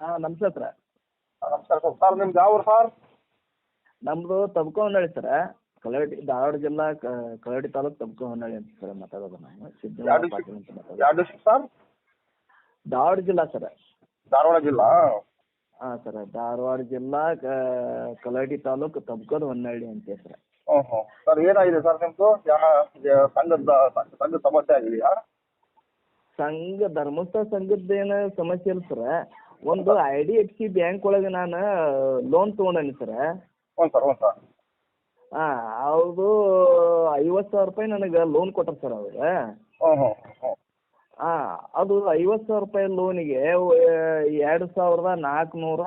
ಹಾಂ ನಮಸ್ತೆ ಸರ್ ನಮಸ್ಕಾರ ಸರ್ ಸರ್ ನಿಮ್ದು ಯಾವ ಊರು ಸರ್? ನಮ್ಮದು ತಬ್ಕೋ ಹೊನ್ನಾಳಿ ಸರ. ಕಲಗಟ್ಟಿ ಧಾರವಾಡ ಜಿಲ್ಲಾ ಕ ತಾಲೂಕ್ ತಾಲೂಕು ತಬ್ಕೋ ಹೊನ್ನಾಳಿ ಅಂತ ಸರ್ ಮಾತಾಡೋದು ನಾನು. ಯಾವ ಸಿದ್ದರಾಮ ಪಾಟೀಲ್ ಅಂತ ಮಾತಾಡೋದು. ಯಾವ ಡಿಸ್ಟ್ರಿಕ್ಟ್ ಸರ್? ಧಾರವಾಡ ಜಿಲ್ಲಾ ಸರ್. ಧಾರವಾಡ ಜಿಲ್ಲಾ? ಹಾ ಸರ್. ಧಾರವಾಡ ಜಿಲ್ಲಾ ಕ- ತಾಲೂಕ್ ತಾಲೂಕು ತಬ್ಕೋದ ಹೊನ್ನಾಳಿ ಅಂತ ಸರ್. ಸರ್ ಏನಾಗಿದೆ ಸರ್ ನಿಮ್ದು? ಸಂಘದ ಸಂಘದ ಸಮಸ್ಯೆ ಆಗಿದೆಯಾ? ಸಂಘ ಧರ್ಮಸ್ಥಳ ಏನ ಸಮಸ್ಯೆ ಇಲ್ಲ ಸರ. ಒಂದು I D F C bank ಒಳಗೆ ನಾನು ಲೋನ್ ತಗೊಂಡೇನಿ ಸರ ಹ್ಞೂ ಸರ್ ಹ್ಞೂ ಸರ್ ಹಾಂ ಅವ್ರದ್ದು ಐವತ್ತು ಸಾವಿರ ರೂಪಾಯಿ ನನಗೆ ಲೋನ್ ಕೊಟ್ಟರು ಸರ್ ಅವ್ರ. ಹ್ಞೂ ಹ್ಞೂ ಹ್ಞೂ. ಹಾಂ ಅದು ಐವತ್ತು ಸಾವಿರ ರೂಪಾಯಿ ಲೋನಿಗೆ ಎರಡು ಸಾವಿರದ ನಾಲ್ಕುನೂರ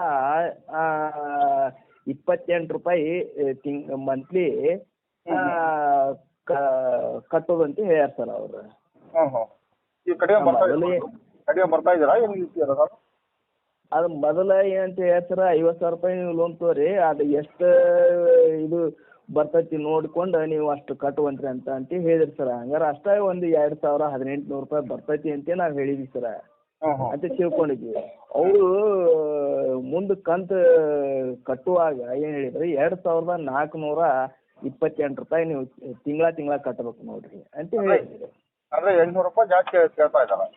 ಇಪ್ಪತ್ತೆಂಟು ರೂಪಾಯಿ ತಿಂಗ್ ಮಂತ್ಲಿ ಕಟ್ಟೋದಂತ ಹೇಳ್ಯಾರ ಸರ್ ಅವರು. ಹ್ಞೂ ಹ್ಞೂ. ಈಗ ಕಡಿಮೆ ಬರ್ತಾ ಕಡಿಮೆ ಬರ್ತಾ ಇದ್ದೀರಾ ಏನು ನಿಲ್ತಿದ್ದೀರಾ ಸರ್ ಅದು ಮೊದಲ ಏನಂತ ಹೇಳ್ಯಾರ ಸರ್ ಐವತ್ತು ಸಾವಿರ ರೂಪಾಯಿ ನೀವು ಲೋನ್ ತಗೋರಿ ಅದು ಎಷ್ಟು ಇದು ಬರ್ತೈತಿ ನೋಡ್ಕೊಂಡು ನೀವು ಅಷ್ಟು ಕಟ್ಟುವಂತ್ರಿ ಅಂತ ಅಂತ ಹೇಳಿದ್ರಿ ಸರ್ ಹಂಗಾರ ಅಷ್ಟೇ ಒಂದು ಎರಡ್ ಸಾವಿರ ಹದಿನೆಂಟು ನೂರು ರೂಪಾಯಿ ಬರ್ತೈತಿ ಅಂತ ನಾವು ಹೇಳಿದ್ವಿ ಸರ ಅಂತ ತಿಳ್ಕೊಂಡಿದ್ವಿ. ಅವರು ಮುಂದೆ ಕಂತ ಕಟ್ಟುವಾಗ ಏನು ಹೇಳಿದ್ರು ಎರಡು ಸಾವಿರದ ನಾಲ್ಕುನೂರ ಇಪ್ಪತ್ತೆಂಟು ರೂಪಾಯಿ ನೀವು ತಿಂಗಳ ತಿಂಗಳ ಕಟ್ಟಬೇಕು ನೋಡ್ರಿ ಅಂತ ಹೇಳಿದ್ರಿ ಅಂದ್ರೆ ಎಂಟ್ನೂರು ರೂಪಾಯಿ ಜಾಸ್ತಿ ಕೇಳ್ತಾ ಇದ್ದಾರೆ?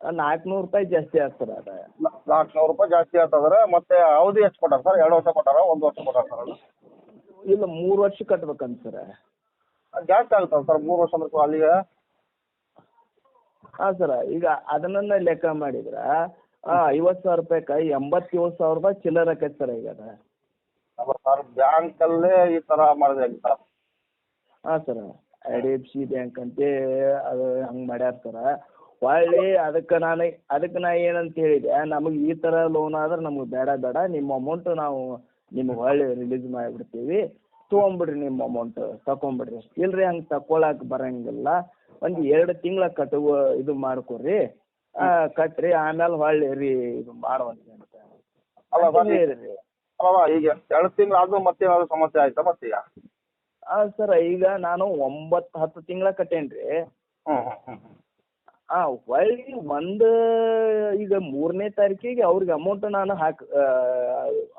ನಾಲ್ಕುನೂರು ರೂಪಾಯಿ ಜಾಸ್ತಿ ಆಗ್ತದೆ ಅದು. ನಾಲ್ಕುನೂರು ರೂಪಾಯಿ ಜಾಸ್ತಿ ಆಗ್ತದ್ರೆ ಮತ್ತೆ ಅವಧಿ ಎಷ್ಟು ಕೊಟ್ಟಾರ ಸರ್? ಎರಡು ವರ್ಷ ಕೊಟ್ಟಾರ? ಒಂದು ವರ್ಷ ಕೊಟ್ಟಾರ ಸರ್ ಅದು? ಇಲ್ಲ ಮೂರು ವರ್ಷ ಕಟ್ಬೇಕಂತ ಸರ್. ಜಾಸ್ತಿ ಆಗುತ್ತಲ್ಲ ಸರ್ ಮೂರು ವರ್ಷ ಅಂದ್ರೆ ಅಲ್ಲಿಗೆ? ಹಾಂ ಸರ್ ಈಗ ಅದನ್ನ ಲೆಕ್ಕ ಮಾಡಿದ್ರೆ ಐವತ್ತು ಸಾವಿರ ರೂಪಾಯಿಗೆ ಎಂಬತ್ತೇಳು ರೂಪಾಯಿ ಚಿಲ್ಲರ್ ಆಕೈತೆ ಸರ್ ಈಗ ಅದು. ಸರ್ ಬ್ಯಾಂಕಲ್ಲೇ ಈ ಥರ ಮಾಡಿದ್ರೆ ಸರ್? ಹಾಂ sir I D F C bank ಅಂತೇ ಅದು ಹಂಗೆ ಮಾಡ್ಯಾರ ಸರ್. ಹೊಳ್ಳಿ ಅದಕ್ಕೆ ನಾನು ಅದಕ್ಕೆ ನಾ ಏನಂತ ಹೇಳಿದೆ ನಮಗೆ ಈ ತರ ಲೋನ್ ಆದ್ರೆ ನಮಗೆ ಬೇಡ ಬೇಡ ನಿಮ್ಮ ಅಮೌಂಟ್ ನಾವು ನಿಮ್ಗೆ ಹೊಳ್ಳಿ ರಿಲೀಸ್ ಮಾಡಿಬಿಡ್ತೀವಿ ತೊಗೊಂಬಿಡ್ರಿ ನಿಮ್ಮ ಅಮೌಂಟ್ ತಗೊಂಬಿಡ್ರಿ. ಇಲ್ರಿ ಹಂಗೆ ತಗೊಳಕ್ಕೆ ಬರಂಗಿಲ್ಲ ಒಂದು ಎರಡು ತಿಂಗಳ ಕಟ್ಟುವ ಇದು ಮಾಡ್ಕೊರಿ ಕಟ್ರಿ ಆಮೇಲೆ ಹೊಳ್ಳಿ ರೀ ಇದು ಮಾಡುವಂತೆ ಅಲ್ಲ ಈಗ ಎರಡು ತಿಂಗಳು ಆದ್ರೂ ಮತ್ತೆ ಏನಾದ್ರು ಸಮಸ್ಯೆ ಆಯ್ತಾ ಮತ್ತೆ ಈಗ? ಹಾಂ ಸರ್ ಈಗ ನಾನು ಒಂಬತ್ತು ಹತ್ತು ತಿಂಗಳ ಕಟ್ಟೇನಿ ರೀ ಹಾಂ ಹೊಳ್ಳಿ ಒಂದು, ಈಗ ಮೂರನೇ ತಾರೀಕಿಗೆ ಅವ್ರಿಗೆ ಅಮೌಂಟ್ ನಾನು ಹಾಕಿ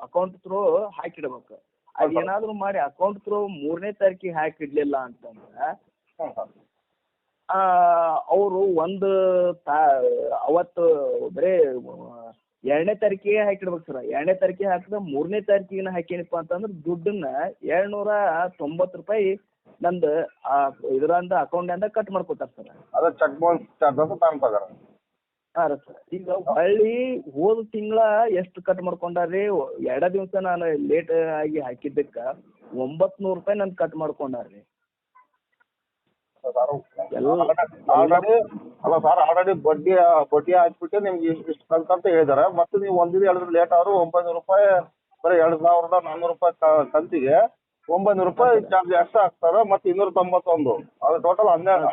ಅಕೌಂಟ್ ಥ್ರೂ ಹಾಕಿಡ್ಬೇಕು. ಅದು ಏನಾದ್ರು ಮಾಡಿ ಅಕೌಂಟ್ ಥ್ರೂ ಮೂರನೇ ತಾರೀಕಿಗೆ ಹಾಕಿಡ್ಲಿಲ್ಲ ಅಂತಂದ್ರೆ, ಆ, ಅವರು ಒಂದು ತಾ, ಅವತ್ತು ಬರೀ ಎರಡನೇ ತಾರೀಕಿಗೆ ಹಾಕಿಡ್ಬೇಕು ಸರ್. ಎರಡನೇ ತಾರೀಕಿಗೆ ಹಾಕಿದ್ರೆ ಮೂರನೇ ತಾರೀಕಿಗೆ ಹಾಕೇನಪ್ಪ ಅಂತಂದ್ರೆ ದುಡ್ಡನ್ನ ಏಳ್ನೂರ ತೊಂಬತ್ತು ರೂಪಾಯಿ ನಂದು ಆ ಇದರಿಂದ ಅಕೌಂಟಿಂದ ಕಟ್ ಮಾಡ್ಕೊತಾರೆ ಸರ್. ಅದ ಚೆಕ್ ಬೌನ್ಸ್ ಚಾರ್ಜಸ್ ತಗೊಂತಾರೆ ಹಾಂ ರೀ ಸರ್. ಈಗ ಹೊಳ್ಳಿ ಹೋದ ತಿಂಗಳ ಎಷ್ಟು ಕಟ್ ಮಾಡ್ಕೊಂಡಾರಿ ಎರಡ ದಿವಸ ನಾನು ಲೇಟ್ ಆಗಿ ಹಾಕಿದ್ದಕ್ಕೆ ಒಂಬತ್ತು ನೂರು ರೂಪಾಯಿ ನನ್ ಕಟ್ ಮಾಡ್ಕೊಂಡಾರಿ ಆಲ್ರೆಡಿ ಅಲ್ಲ ಸರ್ ಆಲ್ರೆಡಿ ಬಡ್ಡಿ ಬಡ್ಡಿ ಹಾಕ್ಬಿಟ್ಟು ನಿಮ್ಗೆ ಇಷ್ಟು ಇಷ್ಟು ಹೇಳಿದಾರ ಅಂತ ಹೇಳಿದಾರೆ ಮತ್ತೆ ನೀವು ಒಂದಿನ ಎರಡು ಲೇಟ್ ಆದ್ರೂ ಒಂಬೈನೂರು ರೂಪಾಯಿ ಬರೀ ಎರಡು ಸಾವಿರದ ನಾನ್ನೂರು ರೂಪಾಯಿ ಕಂತಿಗೆ ಒಂಬೈನೂರು ರೂಪಾಯಿ ಚಾರ್ಜ್ ಎಕ್ಸ್ಟ್ರಾ ಹಾಕ್ತಾರೆ ಮತ್ತೆ ಇನ್ನೂರ ತೊಂಬತ್ತೊಂದು ಅದು ಟೋಟಲ್ ಹನ್ನೆರಡು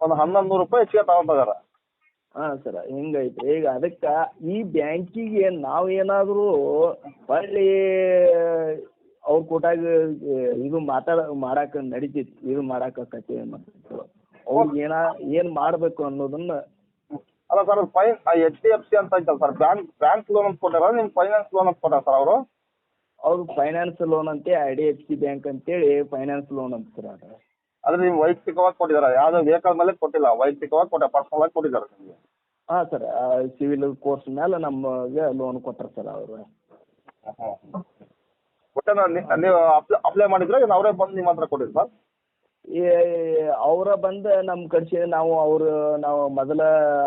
ಒಂದು ಹನ್ನೊಂದು ನೂರು ರೂಪಾಯಿ ಹೆಚ್ಚಿಗೆ ತಗೊಂತಾರ ಹಾಂ ಸರ ಹಿಂಗೈತೆ ಈಗ ಅದಕ್ಕೆ ಈ ಬ್ಯಾಂಕಿಗೆ ನಾವು ಏನಾದರೂ ಹೊಳ್ಳಿ ಅವ್ರ ಕೊಟ್ಟಾಗ ಇದು ಮಾತಾಡ ಮಾಡಾಕ ನಡೀತಿತ್ತು ಇದು ಮಾಡಕ್ಕಾಕತಿ ಮತ್ತು ಅವ್ರಿಗೆ ಏನ ಏನು ಮಾಡಬೇಕು ಅನ್ನೋದನ್ನ ಅಲ್ಲ sir fine H D F C ಅಂತ ಐತಲ್ಲ ಸರ್ ಬ್ಯಾಂಕ್ ಬ್ಯಾಂಕ್ ಲೋನ್ ಅಂತ ಕೊಟ್ಟಾರ ನಿಮ್ ಫೈನಾನ್ಸ್ ಲೋನ್ ಅಂತ ಕೊಟ್ಟಾರ ಸರ್ ಅವರು? ಅವ್ರು ಫೈನಾನ್ಸ್ ಲೋನ್ ಅಂತೆ I D F C bank ಅಂತೇಳಿ ಫೈನಾನ್ಸ್ ಲೋನ್ ಅಂತ ಸರ್ ಅದು. ಅಂದ್ರೆ ನೀವು ವೈಯಕ್ತಿಕವಾಗಿ ಕೊಟ್ಟಿದ್ದಾರೆ? ಯಾವ್ದು ವೆಹಿಕಲ್ ಮೇಲೆ ಕೊಟ್ಟಿಲ್ಲ. ವೈಯಕ್ತಿಕವಾಗಿ ಕೊಟ್ಟ ಪರ್ಸನಲ್ ಆಗಿ ಕೊಟ್ಟಿದಾರ ನಿಮಗೆ ಹಾ ಸರ್ ಸಿವಿಲ್ ಕೋರ್ಸ್ ಮೇಲೆ ನಮಗೆ ಲೋನ್ ಕೊಟ್ಟರು ಸರ್ ಅವರು. ಒಟ್ಟೆ ನೀವು ಅಪ್ಲೈ ಅಪ್ಲೈ ಮಾಡಿದ್ರೆ ಅವರೇ ಬಂದು ನಿಮ್ಮ ಹತ್ರ ಕೊಟ್ಟಿದ್ದು ಸರ್ ಈ ಅವರ ಬಂದು ನಮ್ಮ ಕಡ್ಸಿ, ನಾವು ಅವ್ರ, ನಾವು ಮೊದಲ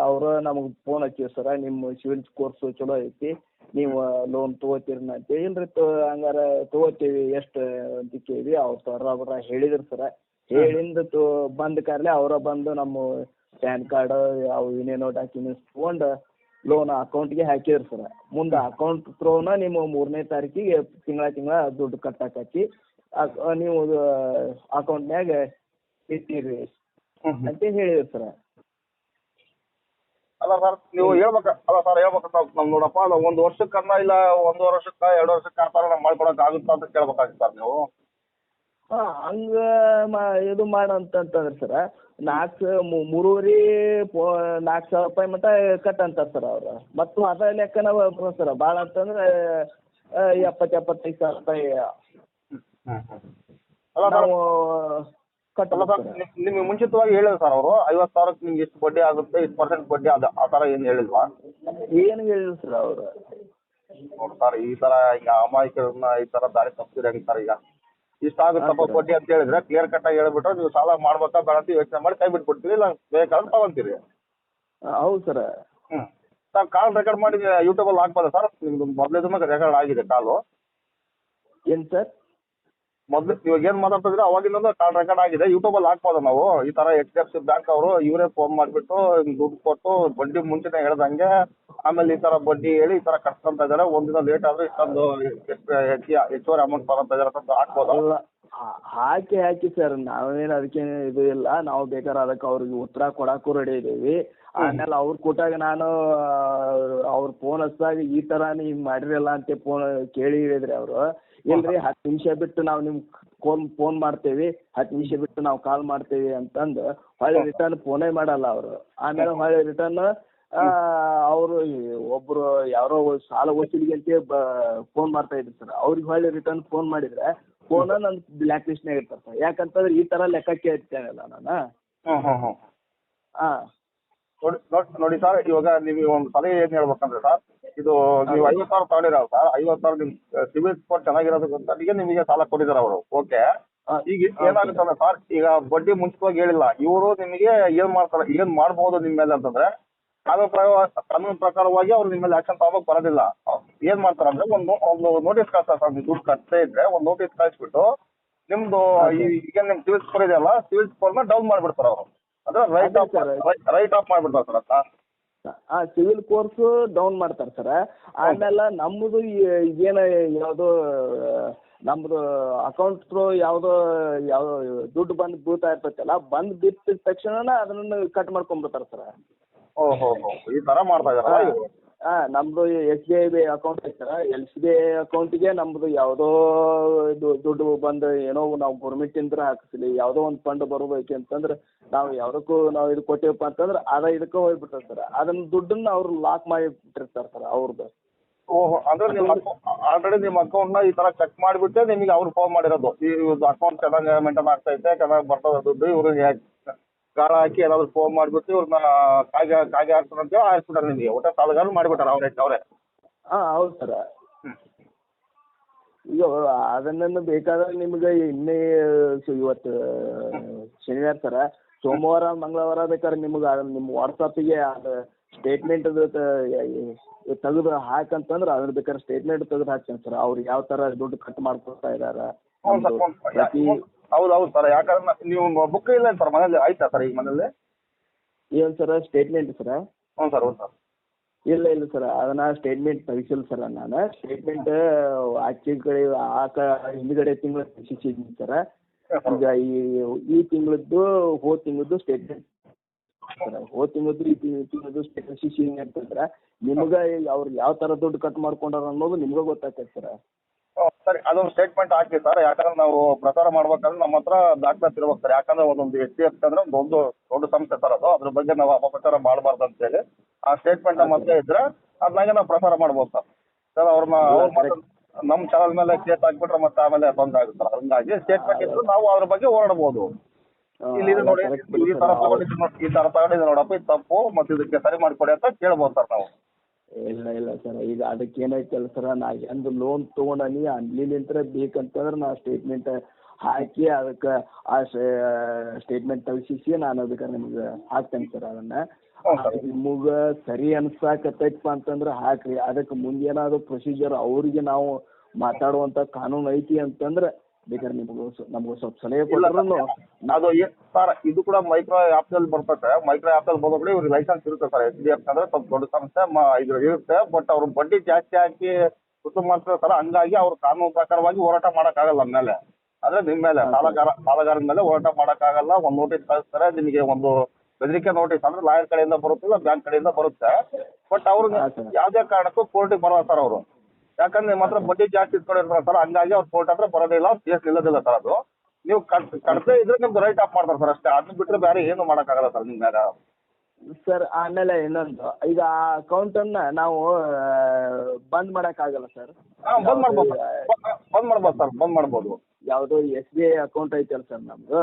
ಅವ್ರ ನಮಗೆ ಫೋನ್ ಹಚ್ಚಿವಿ ಸರ ನಿಮ್ಮ ಸಿವಿಲ್ ಕೋರ್ಸು ಚಲೋ ಐತಿ, ನೀವು ಲೋನ್ ತೊಗೋತೀರಿ ಅಂತೇಳಿ ಇಲ್ರಿ ತೊ, ಹಂಗಾರೆ ತೊಗೋತೀವಿ, ಎಷ್ಟು ಅಂತ ಕೇಳಿ ಅವ್ರು ಸರ್ ಅವ್ರ ಹೇಳಿದ್ರು ಸರ ಹೇಳಿಂದ ಬಂದ್ ಬಂದ ಕಾರ್ಲೆ ಅವರ ಬಂದು ನಮ್ಮ ಪ್ಯಾನ್ ಕಾರ್ಡ್, ಅವು ಏನೇನೋ ಡಾಕ್ಯುಮೆಂಟ್ಸ್ ತೊಗೊಂಡು ಲೋನ್ ಅಕೌಂಟ್ಗೆ ಹಾಕಿದ್ರು ಸರ ಮುಂದೆ ಅಕೌಂಟ್ ತ್ರೋನ ನಿಮ್ಮ ಮೂರನೇ ತಾರೀಕಿಗೆ ತಿಂಗಳ ತಿಂಗಳ ದುಡ್ಡು ಕಟ್ಟಾಕತಿ ಅಕ್- ನೀವು ಅಕೌಂಟ್ನ್ಯಾಗ ಇಟ್ಟಿರಿ ಅಂತ ಹೇಳಿದ್ರು ಸರ್. ಅಲ್ಲ ಸರ್ ನೀವು ಹೇಳ್ಬೇಕ ಅಲ್ಲ ಸರ್ ಹೇಳ್ಬೇಕ ನಮ್ ನೋಡಪ್ಪ ಒಂದ್ ಒಂದು ವರ್ಷಕ್ಕನ್ನ ಇಲ್ಲ ಒಂದೂವರೆ ವರ್ಷಕ್ಕ ಎರಡು ವರ್ಷಕ್ಕ ಆ ಥರ ನಾವು ಮಾಡ್ಕೊಡಕ್ ಆಗುತ್ತಾ ಅಂತ ಕೇಳ್ಬೇಕಾಗಿತ್ತು ಸರ್ ನೀವು. ಹಾ ಹಂಗ ಇದು ಮಾಡಂತಂತಂದ್ರೆ ಸರ ನಾಲ್ಕು ಮೂರುವರೆ ನಾಲ್ಕು ಸಾವಿರ ರೂಪಾಯಿ ಮಟ್ಟ ಕಟ್ ಅಂತ ಸರ್ ಅವ್ರ. ಮತ್ತು ಅದ ಲೆಕ್ಕನ ಸರ್ ಭಾಳ ಅಂತಂದ್ರೆ ಎಪ್ಪತ್ತು ಎಪ್ಪತ್ತೈದು ಸಾವಿರ ರೂಪಾಯಿ ಅಲ್ಲ ಸರ್ ನಾವು ಅಲ್ಲ ಸರ್ ನಿಮ್- ನಿಮ್ಗೆ ಮುಂಚಿತವಾಗಿ ಹೇಳಿದ್ರು ಸರ್ ಅವರು ಐವತ್ತು ಸಾವಿರಕ್ಕೆ ನಿಮ್ಗೆ ಇಷ್ಟು ಬಡ್ಡಿ ಆಗುತ್ತೆ ಇಷ್ಟು ಪರ್ಸೆಂಟ್ ಬಡ್ಡಿ ಅದು ಆ ಥರ ಏನು ಹೇಳಿಲ್ವಾ? ಏನು ಹೇಳಿದ್ರು ಸರ್ ಅವರು. ನೋಡಿ ಸರ್ ಈ ಥರ ಈಗ ಅಮಾಯಕರನ್ನ ಈ ಥರ ದಾರಿ ತಪ್ಪಿದ್ರೆ ಹೆಂಗೆ ಸರ್ ಈಗ? ಇಷ್ಟ ಆಗುತ್ತಪ್ಪ ಹಾ, ಬಡ್ಡಿ ಅಂತ ಹೇಳಿದ್ರೆ ಕ್ಲಿಯರ್ ಕಟ್ ಆಗಿ ಹೇಳ್ಬಿಟ್ರೆ ನೀವು ಸಾಲ ಮಾಡ್ಬೇಕಾ ಬೇಡ ಅಂತ ಯೋಚನೆ ಮಾಡಿ ಕೈ ಬಿಟ್ಬಿಡ್ತೀರಿ ಇಲ್ಲ ಬೇಕಾದ್ರೆ ತಗೊಂತೀರಿ ಹೌದು ಸರ್. ಹ್ಮ್. ಸರ್ ಕಾಲ್ ರೆಕಾರ್ಡ್ ಮಾಡಿ ಯೂಟ್ಯೂಬಲ್ಲಿ ಹಾಕ್ಬೋದಾ ಸರ್? ನಿಮ್ದು ಮೊದಲೇದು ರೆಕಾರ್ಡ್ ಆಗಿದೆ ಕಾಲು ಏನ್ ಸರ್? ಮೊದ್ಲು ಇವಾಗ ಏನ್ ಮಾತಾಡ್ತಿದ್ರೆ? ಅವಾಗಿಂದ ಕಾಲ್ ರೆಕಾರ್ಡ್ ಆಗಿದೆ. ಯೂಟ್ಯೂಬ್ ಅಲ್ಲಿ ಹಾಕ್ಬೋದು ನಾವು. ಈ ತರ H D F C bank ಅವರು ಇವರೇ ಫೋನ್ ಮಾಡ್ಬಿಟ್ಟು ದುಡ್ಡು ಕೊಟ್ಟು ಬಡ್ಡಿ ಮುಂಚೆನೆ ಹೇಳ್ದಂಗೆ, ಆಮೇಲೆ ಈ ತರ ಬಡ್ಡಿ ಹೇಳಿ ಈ ತರ ಕಟ್ಕೊಂತ ಇದಾರೆ. ಒಂದಿನ ಲೇಟ್ ಆದ್ರೆ ಇಷ್ಟೊಂದು ಹೆಚ್ಚುವರಿ ಅಮೌಂಟ್ ಬರಂತ ಇದಾರೆ ಅಂತ ಹಾಕ್ಬೋದು. ಅಲ್ಲ ಹಾಕಿ ಹಾಕಿ ಸರ್ ನಾವೇನು ಅದಕ್ಕೆ ಇದು ಇಲ್ಲ. ನಾವು ಬೇಕಾದ್ರೆ ಅದಕ್ಕೆ ಅವ್ರಿಗೆ ಉತ್ತರ ಕೊಡಕ್ಕೂ ರೆಡಿ ಇದ್ದೀವಿ ಆಮೇಲೆ ಅವ್ರು ಕೊಟ್ಟಾಗ ನಾನು ಅವ್ರ ಫೋನ್ ಹಚ್ಚಿದಾಗ ಈ ತರ ನೀವ್ ಮಾಡಿರಲ್ಲ ಅಂತ ಫೋನ್ ಕೇಳಿ ಹೇಳಿದ್ರಿ ಅವರು. ಇಲ್ರಿ ಹತ್ತು ನಿಮಿಷ ಬಿಟ್ಟು ನಾವು ನಿಮ್ ಫೋನ್ ಫೋನ್ ಮಾಡ್ತೇವಿ ಹತ್ತು ನಿಮಿಷ ಬಿಟ್ಟು ನಾವು ಕಾಲ್ ಮಾಡ್ತೇವಿ ಅಂತಂದು ಹೊಳ್ಳಿ ರಿಟರ್ನ್ ಫೋನೇ ಮಾಡಲ್ಲ ಅವರು. ಆಮೇಲೆ ಹೊಳ್ಳಿ ರಿಟರ್ನ್ ಅವರು ಒಬ್ರು ಯಾರೋ ಸಾಲ ವಸೂಲಿಗೆ ಅಂತ ಫೋನ್ ಮಾಡ್ತಾ ಇದ್ರು ಸರ್. ಅವ್ರಿಗೆ ಹೊಳ್ಳಿ ರಿಟರ್ನ್ ಫೋನ್ ಮಾಡಿದ್ರೆ ಫೋನ ನನ್ನ ಬ್ಲ್ಯಾಕ್ ಲಿಸ್ಟ್ನಾಗ ಇರ್ತಾರೆ ಸರ್. ಯಾಕಂತಂದ್ರೆ ಈ ತರ ಲೆಕ್ಕ ಕೇಳ್ತೇನಲ್ಲ ನಾನು. ಹಾಂ ನೋಡಿ ನೋಡಿ ನೋಡಿ ಸರ್ ಇವಾಗ ನೀವು ಒಂದು ಸಲಹೆ ಏನ್ ಹೇಳ್ಬೇಕಂದ್ರೆ ಸರ್ ಇದು ನೀವು ಐವತ್ ಸಾವಿರ ತಗೊಂಡಿರಲ್ಲ ಸರ್ ಐವತ್ತು ಸಾವಿರ ನಿಮ್ ಸಿವಿಲ್ ಸ್ಕೋರ್ ಚೆನ್ನಾಗಿರೋದಕ್ಕಂತ ನಿಮಗೆ ಸಾಲ ಕೊಟ್ಟಿದ್ದಾರೆ ಅವರು ಓಕೆ? ಈಗ ಏನಾಗುತ್ತೆ ಅಂದ್ರೆ ಸರ್ ಈಗ ಬಡ್ಡಿ ಮುಂಚಿತವಾಗಿ ಹೇಳಿಲ್ಲ ಇವರು ನಿಮಗೆ ಏನ್ ಮಾಡ್ತಾರೆ ಏನ್ ಮಾಡ್ಬೋದು ನಿಮ್ಮ ಮೇಲೆ ಅಂತಂದ್ರೆ ಕಾನೂನು ಪ್ರಕಾರ ಕಾನೂನು ಪ್ರಕಾರವಾಗಿ ಅವ್ರು ನಿಮ್ಮ ಮೇಲೆ ಆಕ್ಷನ್ ತಗೋಕ್ ಬರೋದಿಲ್ಲ. ಏನ್ ಮಾಡ್ತಾರೆ ಅಂದ್ರೆ ಒಂದು ಒಂದು ನೋಟಿಸ್ ಕಳ್ಸ್ತಾರೆ ಸರ್ ನೀವು ದುಡ್ಡು ಕಟ್ಟದೇ ಇದ್ರೆ ಒಂದು ನೋಟಿಸ್ ಕಳಿಸ್ಬಿಟ್ಟು ನಿಮ್ದು ಈಗ ನಿಮ್ ಸಿವಿಲ್ ಸ್ಕೋರ್ ಇದೆಯಲ್ಲ ಸಿವಿಲ್ ಸ್ಕೋರ್ನ ಡೌನ್ ಮಾಡ್ಬಿಡ್ತಾರೆ ಅವರು. ಅಂದ್ರೆ ರೈಟ್ ಆಫ್ ಅದೇ ರೈಟ್ ಆಫ್ ಮಾಡ್ಬಿಡ್ತಾರೆ ಸರ್ ಅದನ್ನ ಆ ಸಿವಿಲ್ ಕೋರ್ಸ್ ಡೌನ್ ಮಾಡ್ತಾರೆ ಸರ್. ಆಮೇಲೆ ನಮ್ಮದು ಏನ ಯಾವುದು ನಮ್ಮದು ಅಕೌಂಟ್ ಥ್ರೂ ಯಾವುದೋ ಯಾವ ದುಡ್ಡು ಬಂದ್ ಬೀಳ್ತಾ ಇರ್ತೈತಲ್ಲ ಬಂದ್ ಬಿತ್ತಿದ ತಕ್ಷಣ ಅದನ್ನ ಕಟ್ ಮಾಡ್ಕೊಂಡ್ಬಿಡ್ತಾರೆ ಸರ್. ಓಹೋ ಈ ತರ ಮಾಡ್ತಾ ಇವ್ರು ಹಾಂ ನಮ್ಮದು S B I B account ಐತೆ sir L C B I ಅಕೌಂಟಿಗೆ ನಮ್ಮದು ಯಾವುದೋ ಇದು ದುಡ್ಡು ಬಂದು ಏನೋ ನಾವು ಗೌರ್ಮೆಂಟಿಂದ ಹಾಕಿಸ್ಲಿ ಯಾವುದೋ ಒಂದು ಫಂಡ್ ಬರಬೇಕು ಅಂತಂದ್ರೆ ನಾವು ಯಾವುದಕ್ಕೂ ನಾವು ಇದು ಕೊಟ್ಟೇವಪ್ಪ ಅಂತಂದ್ರೆ ಅದ ಇದಕ್ಕೆ ಹೋಗ್ಬಿಡ್ತದೆ ಸರ್ ಅದನ್ನ ದುಡ್ಡನ್ನ ಅವ್ರು ಲಾಕ್ ಮಾಡಿ ಬಿಟ್ಟಿರ್ತಾರೆ ಸರ್ ಅವ್ರದ್ದು ಓಹೋ ಅಂದ್ರೆ ನಿಮ್ಮ ಆಲ್ರೆಡಿ ನಿಮ್ಮ ಅಕೌಂಟ್ನ ಈ ತರ ಚೆಕ್ ಮಾಡಿಬಿಟ್ಟೆ ನಿಮಗೆ ಅವ್ರು ಫೋನ್ ಮಾಡಿರೋದು. ಈ ಅಕೌಂಟ್ ಚೆನ್ನಾಗಿ ಮೇಂಟೈನ್ ಆಗ್ತೈತೆ ಚೆನ್ನಾಗಿ ಬರ್ತದೆ ದುಡ್ಡು ಇವ್ರಿಗೆ ಗಾಳ ಹಾಕಿ ಏನಾದ್ರು ಫೋನ್ ಮಾಡ್ಬಿಟ್ಟು ಇವ್ರನ್ನ ಕಾಗೆ ಕಾಗೆ ಹಾಕ್ತಾರೆ ಅಂತ ಹೇಳಿ ಹಾಕ್ಬಿಟ್ಟಾರೆ ನಿಮಗೆ. ಒಟ್ಟ ಸಾಲಗಾರ ಮಾಡಿಬಿಟ್ಟಾರೆ ಅವ್ರೆ ಅವರೇ. ಹಾಂ ಹೌದು ಸರ್. ಈಗ ಅದನ್ನು ಬೇಕಾದ್ರೆ ನಿಮ್ಗೆ ಇನ್ನೇ ಇವತ್ತು ಶನಿವಾರ ಸರ ಸೋಮವಾರ ಮಂಗಳವಾರ ಬೇಕಾದ್ರೆ ನಿಮ್ಗೆ ನಿಮ್ಮ ವಾಟ್ಸಪ್ಪಿಗೆ ಅದು ಸ್ಟೇಟ್ಮೆಂಟ್ ತೆಗೆದು ಹಾಕಂತಂದ್ರೆ ಅದ್ರ ಬೇಕಾದ್ರೆ ಸ್ಟೇಟ್ಮೆಂಟ್ ತೆಗೆದು ಹಾಕ್ತೀನಿ ಸರ್. ಅವ್ರು ಯಾವ ತರ ದುಡ್ಡು ಕಟ್ ಮಾಡ್ಕೊಳ್ತಾ ಸರ್ ಪ್ರತಿ ಹೌದು ಹೌದು ಸರ್ ಯಾಕಂದ್ರೆ ನ- ನೀವು ಬುಕ್ ಇಲ್ಲ ಸರ್ ಮನೇಲಿ ಆಯ್ತಾ ಸರ್ ಈಗ ಮನೇಲಿ ಏನು ಸರ್ ಸ್ಟೇಟ್ಮೆಂಟ್ ಸರ್ ಹ್ಞೂ ಸರ್ ಹ್ಞೂ ಸರ್ ಇಲ್ಲ ಇಲ್ಲ ಸರ್ ಅದನ್ನ ಸ್ಟೇಟ್ಮೆಂಟ್ ತೆಗಿಸಿಲ್ಲ ಸರ್ ನಾನು ಸ್ಟೇಟ್ಮೆಂಟ್ ಆಚೆ ಕಡೆ ಆಕ ಹಿಂದ್ಗಡೆ ತಿಂಗಳು ತೆಗಿಸಿದ್ದೀನಿ ಸರ್ ಈಗ ಈ ಈ ತಿಂಗಳದ್ದು ಹೋದ ತಿಂಗಳದ್ದು ಸ್ಟೇಟ್ಮೆಂಟ್ ಸರ್ ಹೋದ ತಿಂಗಳದ್ದು ಈ ತಿಂಗಳ ತಿಂಗಳದ್ದು ಸ್ಟೇಟ್ಮೆಂಟ್ ಶಿಶಿಂಗ್ ಅಂತಂದ್ರೆ ನಿಮ್ಗೆ ಅವ್ರು ಯಾವ ಥರ ದುಡ್ಡು ಕಟ್ ಮಾಡ್ಕೊಂಡಾರ ಅನ್ನೋದು ನಿಮ್ಗೆ ಗೊತ್ತಾಗ್ತೈತೆ ಸರ್ ಸರಿ. ಅದೊಂದು ಸ್ಟೇಟ್ಮೆಂಟ್ ಹಾಕಿ ಸರ್ ಯಾಕಂದ್ರೆ ನಾವು ಪ್ರಸಾರ ಮಾಡ್ಬೇಕಾದ್ರೆ ನಮ್ಮ ಹತ್ರ ದಾಖಲಾತಿ ಇರ್ಬೇಕು ಸರ್ ಯಾಕಂದ್ರೆ ಒಂದೊಂದು ಎಚ್ ಡಿ ಎಫ್ ಅಂದ್ರೆ ಒಂದು ದೊಡ್ಡ ದೊಡ್ಡ ಸಂಸ್ಥೆ ಸರ್ ಅದು. ಅದ್ರ ಬಗ್ಗೆ ನಾವು ಅಪಪ್ರಚಾರ ಮಾಡಬಾರ್ದು ಅಂತ ಹೇಳಿ ಆ ಸ್ಟೇಟ್ಮೆಂಟ್ ನಮ್ಮ ಹತ್ರ ಇದ್ರೆ ಅದ್ನಾಗೆ ನಾವು ಪ್ರಸಾರ ಮಾಡ್ಬೋದು ಸರ್ ಸರ್ ಅವ್ರನ್ನ ಅವ್ರ ನಮ್ಮ ಚಾನಲ್ ಮೇಲೆ ಕೇಸ್ ಹಾಕ್ಬಿಟ್ರೆ ಮತ್ತೆ ಆಮೇಲೆ ತೊಂದರೆ ಆಗುತ್ತೆ ಸರ್ ಹಂಗಾಗಿ ಸ್ಟೇಟ್ಮೆಂಟ್ ಇದ್ರೆ ನಾವು ಅದ್ರ ಬಗ್ಗೆ ಹೋರಾಡ್ಬೋದು ಇಲ್ಲಿ ನೋಡಿ ಈ ತರ ತಗೊಂಡಿದ್ದು ನೋಡಿ ಈ ತರ ತಗೊಂಡಿದ್ದು ನೋಡಪ್ಪ ಇದು ತಪ್ಪು ಮತ್ತೆ ಇದಕ್ಕೆ ಸರಿ ಮಾಡಿಕೊಡಿ ಅಂತ ಕೇಳ್ಬೋದು ಸರ್ ನಾವು. ಇಲ್ಲ ಇಲ್ಲ ಸರ್. ಈಗ ಅದಕ್ಕೆ ಏನಾಯ್ತಲ್ಲ ಸರ್ ನಾ ಎಂದು ಲೋನ್ ತೊಗೊಂಡನಿ ಅನ್ಲಿಲಿಂತ್ರ ಬೇಕಂತಂದ್ರೆ ನಾ ಸ್ಟೇಟ್ಮೆಂಟ್ ಹಾಕಿ ಅದಕ್ಕೆ ಆ ಸ್ಟೇಟ್ಮೆಂಟ್ ತೆಗಿಸಿ ನಾನು ಅದಕ್ಕ ನಿಮ್ಗೆ ಹಾಕ್ತೇನೆ ಸರ್ ಅದನ್ನ. ನಿಮಗ ಸರ್. ನಿಮಗೆ ಸರಿ ಅನ್ಸಾಕತ್ತೈತಪ್ಪ ಅಂತಂದ್ರೆ ಹಾಕ್ರಿ. ಅದಕ್ಕೆ ಮುಂದೇನಾದ್ರು ಪ್ರೊಸೀಜರ್ ಅವರಿಗೆ ನಾವು ಮಾತಾಡುವಂತ ಕಾನೂನು ಐತಿ ಅಂತಂದ್ರೆ ಬೇಕಾದ್ರೆ ನಿಮಗೂ ನಮಗೂ ಸ್ವಲ್ಪ ಸಲಹೆ ಕೊಟ್ಟರು ಅದು ಸರ್ ಇದು ಕೂಡ ಮೈಕ್ರೋ ಆ್ಯಪ್ನಲ್ಲಿ ಬರ್ತದೆ. ಮೈಕ್ರೋ ಆ್ಯಪ್ನಲ್ಲಿ ಬಂದ ಕೂಡ ಇವ್ರಿಗೆ ಲೈಸೆನ್ಸ್ ಇರುತ್ತೆ ಸರ್ ಎಚ್ ಡಿ ಎಫ್ ಅಂದ್ರೆ ಸ್ವಲ್ಪ ದೊಡ್ಡ ಸಂಸ್ಥೆ ಇದು ಇರುತ್ತೆ. ಬಟ್ ಅವ್ರ ಬಡ್ಡಿ ಜಾಸ್ತಿ ಹಾಕಿ ಕುಟುಂಬ ಮಾಡ್ತಾರೆ ಸರ್ ಹಂಗಾಗಿ ಅವ್ರ ಕಾನೂನು ಪ್ರಕಾರವಾಗಿ ಹೋರಾಟ ಮಾಡೋಕ್ಕಾಗಲ್ಲ ನಮ್ಮ ಮೇಲೆ. ಅಂದ್ರೆ ನಿಮ್ಮ ಮೇಲೆ ಸಾಲಗಾರ ಸಾಲಗಾರನ ಮೇಲೆ ಹೋರಾಟ ಮಾಡೋಕ್ಕಾಗಲ್ಲ. ಒಂದು ನೋಟಿಸ್ ಕಳಿಸ್ತಾರೆ ನಿಮಗೆ ಒಂದು ಬೆದರಿಕೆ ನೋಟಿಸ್ ಅಂದ್ರೆ ಲಾಯರ್ ಕಡೆಯಿಂದ ಬರುತ್ತಿಲ್ಲ ಬ್ಯಾಂಕ್ ಕಡೆಯಿಂದ ಬರುತ್ತೆ. ಬಟ್ ಅವ್ರು ಹಾಂ ಸರ್. ಯಾವುದೇ ಕಾರಣಕ್ಕೂ ಕೋರ್ಟಿಗೆ ಬರಲ್ಲ ಸರ್ ಅವರು. ಯಾಕಂದ್ರೆ ನಿಮ್ಮ ಹತ್ರ ಬಡ್ಡಿ ಜಾಸ್ತಿ ಇಟ್ಕೊಂಡಿರ್ತಾರೆ ಸರ್ ಹಂಗಾಗಿ ಅವ್ರ ಕೋರ್ಟ್ ಹತ್ರ ಬರೋದಿಲ್ಲ ಕೇಸ್ ನಿಲ್ಲೋದಿಲ್ಲ ಸರ್ ಅದು. ನೀವು ಕಟ್ತಾ ಇದ್ರೆ ನಿಮ್ದು ರೈಟ್ ಆಫ್ ಮಾಡ್ತಾರೆ ಸರ್ ಅಷ್ಟೇ. ಅದನ್ನ ಬಿಟ್ಟರೆ ಬೇರೆ ಏನು ಮಾಡೋಕ್ಕಾಗಲ್ಲ ಸರ್ ನಿಮ್ಮ ಮ್ಯಾಗ. ಸರ್ ಆಮೇಲೆ ಇನ್ನೊಂದು. ಈಗ ಆ ಅಕೌಂಟನ್ನು ನಾವು ಬಂದ್ ಮಾಡೋಕ್ಕಾಗಲ್ಲ ಸರ್ ಬಂದ್ ಮಾಡ್ಬೋದು ಸರ್ ಬಂದ್ ಮಾಡ್ಬೋದು ಸರ್ ಬಂದ್ ಮಾಡ್ಬೋದು. ಯಾವುದೋ ಎಸ್ ಬಿ ಐ ಅಕೌಂಟ್ ಐತಲ್ಲ ಸರ್ ನಮ್ದು.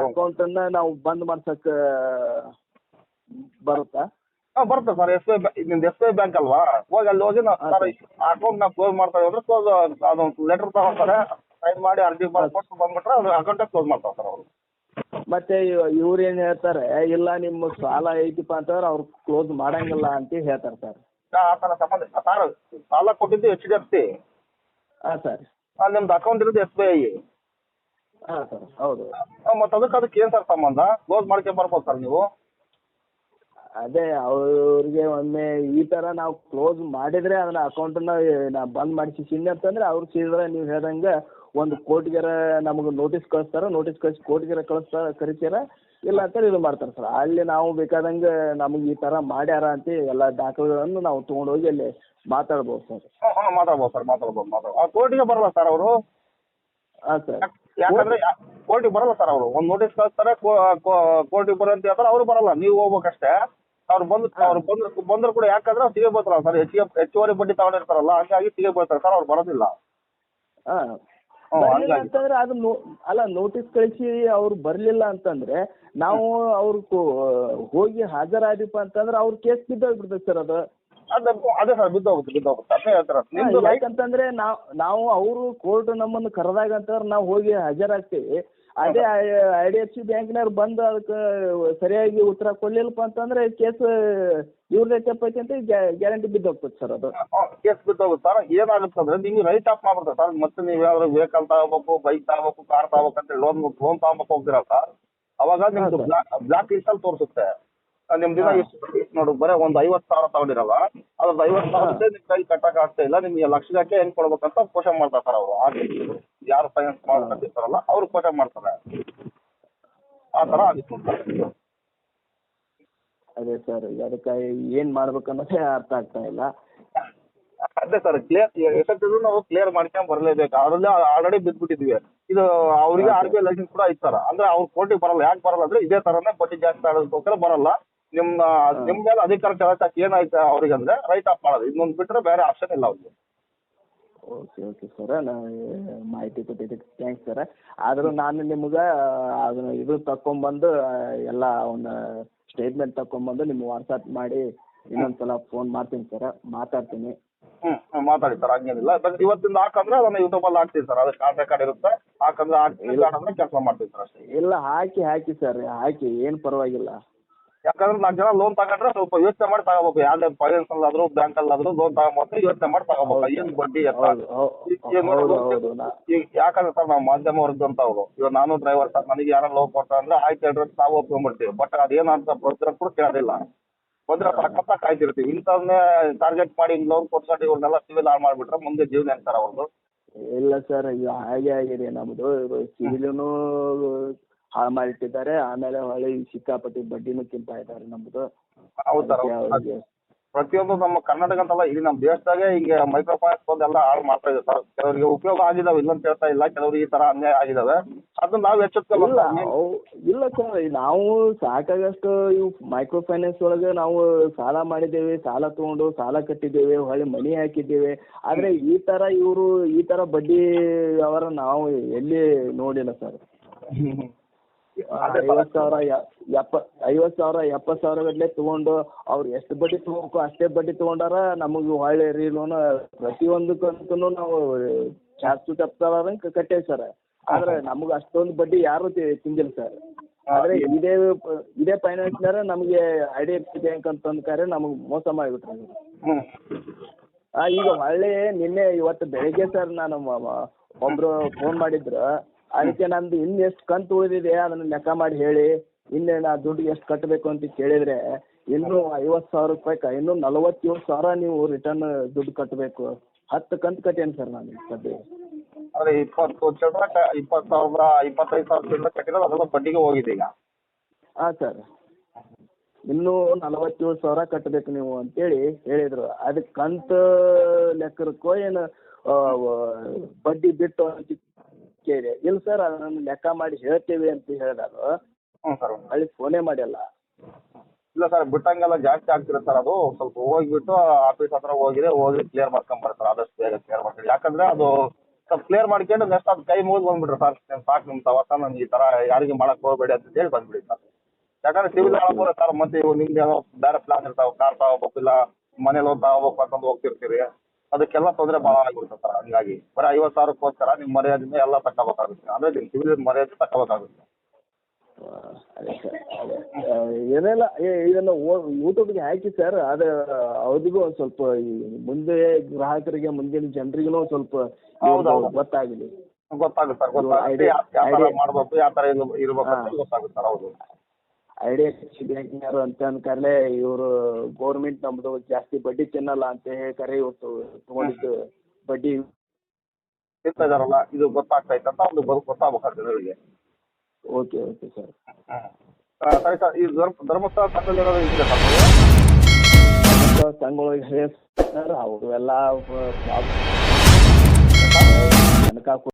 ಅಕೌಂಟ್ ಅನ್ನ ನಾವು ಬಂದ್ ಮಾಡ್ಸಕ್ಕೆ ಬರುತ್ತಾ? ಹಾಂ ಬರುತ್ತೆ ಸರ್. ಎಸ್ ಬಿ ಐ ನಿಮ್ದು ಎಸ್ ಬಿ ಐ ಬ್ಯಾಂಕ್ ಅಲ್ವಾ? ಹೋಗಿ ಅಲ್ಲಿ ಹೋಗಿ ನಾವು ಸರ್. ಅಕೌಂಟ್ ನಾವು ಕ್ಲೋಸ್ ಮಾಡ್ತಾ ಅಂದ್ರೆ ಕ್ಲೋಸ್ ಅದೊಂದು ಲೆಟರ್ ತಗೊಳ್ತಾರೆ ಸೈನ್ ಮಾಡಿ ಅರ್ಜಿ ಕೊಟ್ಟು ಬಂದ್ಬಿಟ್ರೆ ಅದು ಅಕೌಂಟೇ ಕ್ಲೋಸ್ ಮಾಡ್ತಾರೆ ಸರ್ ಅವರು. ಮತ್ತೆ ಇವ್ರು ಏನು ಹೇಳ್ತಾರೆ ಇಲ್ಲ ನಿಮ್ಮ ಸಾಲ ಐತಿಪ್ಪ ಅಂತಂದ್ರೆ ಅವ್ರು ಕ್ಲೋಸ್ ಮಾಡಂಗಿಲ್ಲ ಅಂತ ಹೇಳ್ತಾರೆ ಸರ್. ಆ ಥರ ಸಂಬಂಧ ಸರ್ ಸಾಲ ಕೊಟ್ಟಿದ್ದು ಎಚ್ ಡಿ ಎಫ್ ಸಿ ಹಾಂ ಸರ್. ನಿಮ್ದು ಅಕೌಂಟ್ ಇರೋದು ಎಸ್ ಬಿ ಐ. ಹಾಂ ಸರ್. ಹೌದು. ಮತ್ತೆ ಅದಕ್ಕೆ ಅದಕ್ಕೆ ಏನು ಸರ್ ಸಂಬಂಧ? ಕ್ಲೋಸ್ ಮಾಡ್ಕೊಂಡ್ ಬರ್ಬೋದು ಸರ್ ನೀವು? ಅದೇ ಅವ್ರಿಗೆ ಒಮ್ಮೆ ಈ ಥರ ನಾವು ಕ್ಲೋಸ್ ಮಾಡಿದರೆ ಅದನ್ನ ಅಕೌಂಟನ್ನ ನಾ ಬಂದ್ ಮಾಡಿಸಿನಿ ಅಂತಂದ್ರೆ ಅವ್ರು ಸೀದಾ ನೀವು ಹೇಳ್ದಂಗೆ ಒಂದು ಕೋರ್ಟ್ಗೆರ ನಮಗೆ ನೋಟಿಸ್ ಕಳಿಸ್ತಾರೆ ನೋಟಿಸ್ ಕಳಿಸಿ ಕೋರ್ಟ್ಗೆರ ಕಳಿಸ್ತಾ ಕರಿತೀರ? ಇಲ್ಲ ಅಂತೇಳಿ ಇದು ಮಾಡ್ತಾರೆ ಸರ್. ಅಲ್ಲಿ ನಾವು ಬೇಕಾದಂಗೆ ನಮಗೆ ಈ ಥರ ಮಾಡ್ಯಾರ ಅಂತ ಎಲ್ಲ ದಾಖಲೆಗಳನ್ನು ನಾವು ತೊಗೊಂಡೋಗಿ ಅಲ್ಲಿ ಮಾತಾಡ್ಬೋದು ಸರ್. ಹಾಂ ಹಾಂ ಮಾತಾಡ್ಬೋದು ಸರ್ ಮಾತಾಡ್ಬೋದು ಮಾತಾಡ್ಬೋದು. ಕೋರ್ಟಿಗೆ ಬರಲ್ಲ ಸರ್ ಅವರು? ಹಾಂ ಸರ್. ಯಾಕಂದ್ರೆ ಕೋರ್ಟಿಗೆ ಬರಲ್ಲ ಸರ್ ಅವರು. ಒಂದು ನೋಟಿಸ್ ಕಳಿಸ್ತಾರೆ ಕೋರ್ಟಿಗೆ ಬರೋ ಅಂತ ಹೇಳ್ತಾರೆ ಅವರು ಬರಲ್ಲ. ನೀವು ಹೋಗ್ಬೇಕಷ್ಟೇ. ಅವ್ರು ಬಂದು ಅವ್ರು ಬಂದ್ರು ಬಂದ್ರು ಕೂಡ ಯಾಕಂದ್ರೆ ಅವ್ರು ಸಿಗೇ ಬರ್ತಾರಲ್ಲ ಸರ್. ಹೆಚ್ಚಿಗೆ ಹೆಚ್ಚುವರಿ ಬಡ್ಡಿ ತಗೊಂಡಿರ್ತಾರಲ್ಲ ಹಂಗಾಗಿ ಸಿಗೇ ಬರ್ತಾರೆ ಸರ್ ಅವ್ರು ಬರೋದಿಲ್ಲ. ಬರ್ಲಿಲ್ಲ ಅಂತಂದ್ರೆ ಅದು ಅಲ್ಲ ನೋಟಿಸ್ ಕಳಿಸಿ ಅವ್ರು ಬರ್ಲಿಲ್ಲ ಅಂತಂದ್ರೆ ನಾವು ಅವ್ರ ಹೋಗಿ ಹಾಜರಾದಿಪ್ಪ ಅಂತಂದ್ರೆ ಅವ್ರ ಕೇಸ್ ಬಿದ್ದೋಗ್ಬಿಡ್ತದೆ ಸರ್ ಅದು. ಅದೇ ಸರ್ ಬಿದ್ದೋಗುತ್ತೆ ಬಿದ್ದೋಗುತ್ತೆ. ಯಾಕಂತಂದ್ರೆ ನಾವು ನಾವು ಅವರು ಕೋರ್ಟ್ ನಮ್ಮನ್ನು ಕರೆದಾಗ ಅಂತಂದ್ರೆ ನಾವು ಹೋಗಿ ಹಾಜರಾಗ್ತೀವಿ. ಅದೇ ಐ ಡಿ ಎಫ್ ಸಿ ಬ್ಯಾಂಕ್ನವ್ರು ಬಂದು ಅದಕ್ಕೆ ಸರಿಯಾಗಿ ಉತ್ತರ ಕೊಡ್ಲಿಲ್ಲಪ್ಪ ಅಂತಂದ್ರೆ ಕೇಸ್ ಇವ್ರದೇ ತಪ್ಪೈತಿ ಅಂತ ಗ್ಯಾರಂಟಿ ಬಿದ್ದೋಗ್ತದೆ ಸರ್ ಅದು. ಕೇಸ್ ಬಿದ್ದೋಗುತ್ತೆ ಸರ್ ಏನಾಗುತ್ತೆ ಅಂದ್ರೆ ನಿಮ್ಗೆ ರೈಟ್ ಆಫ್ ಮಾಡ್ಬಿಡ್ತಾರೆ ಸರ್. ಮತ್ತೆ ನೀವು ಯಾವ್ದಾದ್ರು ವೆಹಿಕಲ್ ತಗೋಬೇಕು ಬೈಕ್ ತಗೋಬೇಕು ಕಾರ್ ತಗೋಬೇಕು ಅಂತ ಲೋನ್ ಲೋನ್ ತಗೋಬೇಕು ಹೋಗ್ತೀರಾ ಸರ್? ಅವಾಗ ನಿಮ್ದು ಬ್ಲಾಕ್ ಲಿಸ್ಟ್ ಅಲ್ಲಿ ತೋರಿಸುತ್ತೆ. ನಿಮ್ ದಿನ ಹಾ. ಎಷ್ಟು ನೋಡು ಬರೀ ಒಂದ್ ಐವತ್ ಸಾವಿರ ತಗೊಂಡಿರಲ್ಲ ಅದ್ರದ್ದು ಐವತ್ ಸಾವಿರ ನಿಮ್ ಕೈ ಕಟ್ಟಕ್ ಆಗ್ತಾ ಇಲ್ಲ ನಿಮ್ಗೆ ಲಕ್ಷಕ್ಕೆ ಹೆಂಗ್ ಕೊಡ್ಬೇಕಂತ ಕ್ವಶನ್ ಮಾಡ್ತಾರೆ ಸರ್ ಅವರು. ಯಾರು ಫೈನಾನ್ಸ್ ಮಾಡ್ಕೊಂಡಿರ್ತಾರಲ್ಲ ಅವ್ರು ಕ್ವಶನ್ ಮಾಡ್ತಾರೆ. ಆ ತರ ಆಗಿತ್ತು. ಅದೇ ಸರ್ ಅದಕ್ಕೆ ಏನ್ ಮಾಡ್ಬೇಕು ಅನ್ನೋದೇ ಅರ್ಥ ಆಗ್ತಾ ಇಲ್ಲ. ಅದೇ ಸರ್ ಕ್ಲಿಯರ್ ಎಷ್ಟು ನಾವು ಕ್ಲಿಯರ್ ಮಾಡ್ಕೊಂಡ್ ಬರಲೇಬೇಕು. ಅವರಲ್ಲಿ ಆಲ್ರೆಡಿ ಬಿದ್ದ್ಬಿಟ್ಟಿದ್ವಿ ಇದು ಅವರಿಗೆ ಆರ್ ಬಿ ಐ ಲೈಸೆನ್ಸ್ ಕೂಡ ಐತೆ ಸರ್ ಅಂದ್ರೆ ಅವ್ರು ಕೋರ್ಟಿಗೆ ಬರಲ್ಲ. ಯಾಕೆ ಬರಲ್ಲ ಅಂದ್ರೆ ಇದೇ ತರನೇ ಬಡ್ಡಿ ಜಾಸ್ತಿ ಆಡೋದಕ್ಕೋಸ್ಕರ ಬರಲ್ಲ. ನಿಮ್ಮ ನಿಮ್ ಮೇಲೆ ಅಧಿಕಾರ ಚಲಾಯಿಸಕ್ಕೆ ಏನಾಯ್ತು ಅವ್ರಿಗೆ ಅಂದ್ರೆ ರೈಟ್ ಆಫ್ ಮಾಡೋದು. ಇನ್ನೊಂದು ಬಿಟ್ರೆ ಬೇರೆ ಆಪ್ಷನ್ ಇಲ್ಲ ಅವ್ರಿಗೆ ಓಕೆ ಓಕೆ ಸರ್ ಮಾಹಿತಿ ಕೊಟ್ಟಿದ್ದಕ್ಕೆ ಥ್ಯಾಂಕ್ಸ್ ಸರ್ ಆದರೂ ನಾನು ನಿಮ್ಗೆ ಅದನ್ನ ಇದು ತಕೊಂಬಂದು ಎಲ್ಲ ಒಂದು ಸ್ಟೇಟ್ಮೆಂಟ್ ತಕೊಂಬಂದು ನಿಮ್ಗೆ ವಾಟ್ಸಪ್ ಮಾಡಿ ಇನ್ನೊಂದ್ಸಲ ಫೋನ್ ಮಾಡ್ತೀನಿ ಸರ್ ಮಾತಾಡ್ತೀನಿ. ಹ್ಮ್ ಮಾತಾಡಿ ಸರ್ ಹಂಗೇನಿಲ್ಲ ಬಟ್ ಇವತ್ತಿಂದ ಹಾಕಂದ್ರೆ ಅದನ್ನ ಯೂಟ್ಯೂಬಲ್ಲಿ ಹಾಕ್ತೀನಿ ಸರ್ ಅದಕ್ಕೆ ಆಧಾರ್ ಕಾರ್ಡ್ ಇರುತ್ತೆ. ಹಾಕಂದ್ರೆ ಹಾಕ್ತೀವಿ ಇಲ್ಲ. ಅಂದ್ರೆ ಕೆಲಸ ಮಾಡ್ತೀವಿ ಸರ್ ಅಷ್ಟೇ. ಇಲ್ಲ ಹಾಕಿ ಹಾಕಿ ಸರ್ ಹಾಕಿ ಏನು ಪರವಾಗಿಲ್ಲ. ಯಾಕಂದ್ರೆ ನಾಲ್ಕು ಜನ ಲೋನ್ ತಗೊಂಡ್ರೆ ಸ್ವಲ್ಪ ಯೋಚನೆ ಮಾಡಿ ತಗೋಬೇಕು. ಯಾವ್ದೇ ಫೈನಾನ್ಸ್ ಅಲ್ಲಾದ್ರೂ ಬ್ಯಾಂಕ್ ಅಲ್ಲಾದ್ರೂ ಲೋನ್ ತಗೊಂಬಂದ್ರೆ ಯೋಚನೆ ಮಾಡಿ ತಗೋಬೇಕು. ಏನ್ ಬಡ್ಡಿ ಎತ್ತ? ಈಗ ಯಾಕಂದ್ರೆ ಸರ್ ನಾವು ಮಾಧ್ಯಮ ವರ್ಗದಂತವ್ರು ಇವಾಗ ನಾನು ಡ್ರೈವರ್ ಸರ್ ನನಗೆ ಯಾರೋ ಲೋನ್ ಕೊಡ್ತಾ ಅಂದ್ರೆ ಆಯ್ತು ಹೇಳ್ರಿ ನಾವು ಒಪ್ಕೊಂಡ್ಬಿಡ್ತೀವಿ. ಬಟ್ ಅದೇನಂತ ಬಂದ್ರೆ ಕೂಡ ಕೇಳೋದಿಲ್ಲ. ಬಂದ್ರೆ ತಕ್ಕಂತ ಕಾಯ್ತಿರ್ತೀವಿ ಇಂಥವ್ನೇ ಟಾರ್ಗೆಟ್ ಮಾಡಿ ಲೋನ್ ಕೊಟ್ಕೊಂಡು ಇವ್ರನ್ನೆಲ್ಲ ಸಿವಿಲ್ ಹಾಳು ಮಾಡ್ಬಿಟ್ರೆ ಮುಂದೆ ಜೀವನ ಹೆಂಗ್ ಸರ್ ಅವ್ರದ್ದು ಇಲ್ಲ ಸರ್ ಈಗ ಹಾಗೆ ಆಗಿರಿ ನಮ್ದು. ಸಿವಿಲೂ ಹಾಳು ಮಾಡಿಟ್ಟಿದ್ದಾರೆ ಆಮೇಲೆ ಹೊಳೆ ಸಿಕ್ಕಾಪಟ್ಟಿ ಬಡ್ಡಿನೂ ತಿಂತಾ ಇದ್ದಾರೆ ನಮ್ದು. ಹೌದು ಸರ್ ಪ್ರತಿಯೊಂದು ನಮ್ಮ ಕರ್ನಾಟಕ ಅಂತಲ್ಲ ಇಲ್ಲಿ ನಮ್ಮ ದೇಶದಾಗೆ ಹಿಂಗೆ ಮೈಕ್ರೋ ಫೈನಾನ್ಸ್ ಬಂದು ಎಲ್ಲ ಹಾಳು ಮಾಡ್ತಾ ಇದೆ ಸರ್. ಕೆಲವರಿಗೆ ಉಪಯೋಗ ಆಗಿದಾವೆ ಇಲ್ಲ ಅಂತ ಹೇಳ್ತಾ ಇಲ್ಲ. ಕೆಲವರಿಗೆ ಈ ತರ ಅನ್ಯಾಯ ಆಗಿದಾವೆ. ಅದನ್ನ ನಾವು ಇಲ್ಲ ಎಚ್ಚೆತ್ಕೋಬೇಕು ಅವು- ಇಲ್ಲ ಸರ್ ನಾವು ಸಾಕಾಗಷ್ಟು ಇವು ಮೈಕ್ರೋ ಫೈನಾನ್ಸ್ ಒಳಗೆ ನಾವು ಸಾಲ ಮಾಡಿದ್ದೇವೆ ಸಾಲ ತಗೊಂಡು ಸಾಲ ಕಟ್ಟಿದ್ದೇವೆ ಹೊಳ್ಳಿ ಮನಿ ಹಾಕಿದ್ದೇವೆ. ಆದ್ರೆ ಈ ತರ ಇವರು ಈ ತರ ಬಡ್ಡಿ ಅವರ ನಾವು ಎಲ್ಲಿ ನೋಡಿಲ್ಲ ಸರ್. ಐವತ್ತು ಸಾವಿರ ಎಪ್ಪ ಐವತ್ತು ಸಾವಿರ ಎಪ್ಪತ್ ಸಾವಿರ ಗಟ್ಟಲೆ ತೊಗೊಂಡು ಅವ್ರು ಎಷ್ಟು ಬಡ್ಡಿ ತೊಗೋಬೇಕು ಅಷ್ಟೇ ಬಡ್ಡಿ ತಗೊಂಡಾರ ನಮಗೆ ಒಳ್ಳೆ ರೀ ಲೋನ್ ಪ್ರತಿಯೊಂದಕ್ಕಂತೂ ಕಂತು ನಾವು ಜಾಸ್ತಿ ತಪ್ಪಾರಂಗೆ ಕಟ್ಟೇವಿ ಸರ್. ಆದ್ರೆ ನಮಗೆ ಅಷ್ಟೊಂದು ಬಡ್ಡಿ ಯಾರು ತಿಂದಿಲ್ಲ ಸರ್. ಆದ್ರೆ ಇದೇ ಪ- ಇದೇ ಫೈನಾನ್ಸ್ನಾರ ನಮಗೆ I D F C bank ಅಂತ ಕರೆ ನಮಗೆ ಮೋಸ ಮಾಡಿಬಿಟ್ರಿ. ಈಗ ಹೊಳ್ಳಿ ನಿನ್ನೆ ಇವತ್ತು ಬೆಳಿಗ್ಗೆ ಸರ್ ನಾನು ಒಬ್ರು ಫೋನ್ ಮಾಡಿದ್ರು. ಅದಕ್ಕೆ ನಂದು ಇನ್ನು ಎಷ್ಟು ಕಂತು ಉಳಿದಿದೆ ಅದನ್ನ ಲೆಕ್ಕ ಮಾಡಿ ಹೇಳಿ. ಇನ್ನೇನ ದುಡ್ಡು ಎಷ್ಟು ಕಟ್ಟಬೇಕು ಅಂತ ಕೇಳಿದ್ರೆ ಇನ್ನೂ ಐವತ್ ಸಾವಿರ ರೂಪಾಯಿ ಇನ್ನು ನಲವತ್ತೇಳು ಸಾವಿರ ನೀವು ರಿಟರ್ನ್ ದುಡ್ಡು ಕಟ್ಟಬೇಕು. ಹತ್ತು ಕಂತು ಕಟ್ಟೇನಿ ಸರ್ ನಾನು ಸದ್ಯ ಅಂದ್ರೆ ಇಪ್ಪತ್ತು ಚಿಲ್ಡ್ರ ಇಪ್ಪತ್ತು ಸಾವಿರ ಇಪ್ಪತ್ತೈದು ಸಾವಿರ ಚಿಲ್ಡ್ರ ಕಟ್ಟಿರೋದು ಅದೆಲ್ಲ ಬಡ್ಡಿಗೆ ಹೋಗಿದೆ ಈಗ. ಹಾಂ ಸರ್. ಇನ್ನೂ ನಲವತ್ತೇಳು ಸಾವಿರ ಕಟ್ಟಬೇಕು ನೀವು ಅಂತೇಳಿ ಹೇಳಿದರು. ಅದಕ್ಕೆ ಕಂತು ಲೆಕ್ಕಕ್ಕೋ ಏನು ಆ, ವ- ಬಡ್ಡಿ ಬಿಟ್ಟು ಅಂತ ಕೇಳಿ. ಇಲ್ಲ ಸರ್ ಅದನ್ನು ಲೆಕ್ಕ ಮಾಡಿ ಹೇಳ್ತೀವಿ ಅಂತ ಹೇಳಿದಾರು ಹ್ಞೂ ಸರ್ ಅಲ್ಲಿ ಫೋನೇ ಮಾಡಿಲ್ಲ. ಇಲ್ಲ ಸರ್ ಬಿಟ್ಟಂಗೆಲ್ಲ ಜಾಸ್ತಿ ಆಗ್ತಿರ ಸರ್ ಅದು. ಸ್ವಲ್ಪ ಹೋಗ್ಬಿಟ್ಟು ಆಫೀಸ್ ಹತ್ರ ಹೋಗಿದೆ ಹೋಗಿ ಕ್ಲಿಯರ್ ಮಾಡ್ಕೊಂಬರ್ತಾರೆ ಸರ್ ಆದಷ್ಟು ಬೇಗ ಕ್ಲಿಯರ್ ಮಾಡ್ಕೊಳ್ಳಿ ಯಾಕಂದ್ರೆ ಅದು ಸ್ವಲ್ಪ ಕ್ಲಿಯರ್ ಮಾಡ್ಕೊಂಡು ನೆಕ್ಸ್ಟ್ ಅದು ಕೈ ಮುಗಿದು ಬಂದ್ಬಿಟ್ರೆ ಸರ್ ನಾನು ಸಾಕು ನಿಮ್ಮ ತವತ್ತ ನನಗೆ ಈ ತರ ಯಾರಿಗೆ ಮಾಡಕ್ ಹೋಗಬೇಡಿ ಅಂತ ಹೇಳಿ ಬಂದ್ಬಿಡಿ ಸರ್ ಯಾಕಂದ್ರೆ ಸಿವಿಲ್ ಹಾಕೋರೆ ಸರ್ ಮತ್ತೆ ಇವು ನಿಮ್ದು ಏನೋ ಬೇರೆ ಪ್ಲಾನ್ ಇರ್ತಾವ ಕಾರ್ ತಗೋಬೇಕು ಇಲ್ಲ ಮನೇಲಿ ಒಂದು ತಗೋಬೇಕು ಅಂತಂದು ಹೋಗ್ತಿರ್ತೀರಿ. ಅದಕ್ಕೆಲ್ಲ ತೊಂದರೆ ಬಹಳ ಆಗಿಬಿಡುತ್ತೆ ಸರ್. ಹಂಗಾಗಿ ಬರೀ ಐವತ್ತು ಸಾವಿರಕ್ಕೋಸ್ಕರ ನಿಮ್ಮ ಮರ್ಯಾದಿಂದ ಎಲ್ಲ ತಗೋಬೇಕಾಗುತ್ತೆ. ಅಂದ್ರೆ ನಿಮ್ಮ ಸಿವಿಲ್ ಮರ್ಯಾದೆ ತಗೋಬೇಕಾಗುತ್ತೆ. ಆ, ಅದೇ. ಸರ್ ಏನಿಲ್ಲ ಇದನ್ನು ಯೂಟ್ಯೂಬ್ಗೆ ಹಾಕಿ ಸರ್ ಅದು ಅವ್ರಿಗೂ ಒಂದ್ ಸ್ವಲ್ಪ ಈ ಮುಂದೆ ಗ್ರಾಹಕರಿಗೆ ಮುಂದಿನ ಜನರಿಗೂ ಸ್ವಲ್ಪ. ಗೊತ್ತಾಗಲಿ. ಗೊತ್ತಾಗುತ್ತೆ ಸರ್ ಗೊತ್ತಾಗುತ್ತೆ. ಯಾವ ತರ ಥರ idea- ಯಾವ ಥರ ಇದು ಇರ್ಬೇಕು ಅಂತ ಗೊತ್ತಾಗುತ್ತೆ ಸರ್ ಹೌದು. ಐಡಿಯಾ ಬ್ಯಾಂಕಿನವರು ಅಂತ ಅನ್ಕರ್ಲೆ ಇವರು ಗೌರ್ಮೆಂಟ್ ನಮ್ದು ಜಾಸ್ತಿ ಬಡ್ಡಿ ತಿನ್ನಲ್ಲ ಅಂತ ಹೇಳಿ ಕರೆ ಇವತ್ತು ತಗೊಂಡಿದ್ದು ಬಡ್ಡಿ. ತಿಂತಾ ಇದಾರಲ್ಲ ಇದು ಗೊತ್ತಾಗ್ತೈತೆ ಅಂತ ಒಂದು ಬದು ಗೊತ್ತಾಗಬೇಕಾಗ್ತದೆ ಜನರಿಗೆ ಓಕೆ ಓಕೆ ಸರ್. ಸರಿ ಸರ್ ಈ ಧರ್ಮ ಧರ್ಮಸ್ಥಳ ಸರ್? ಸಂಘಗಳಿಗೆ ಸರ್ ಅವರು ಎಲ್ಲ ತನಕ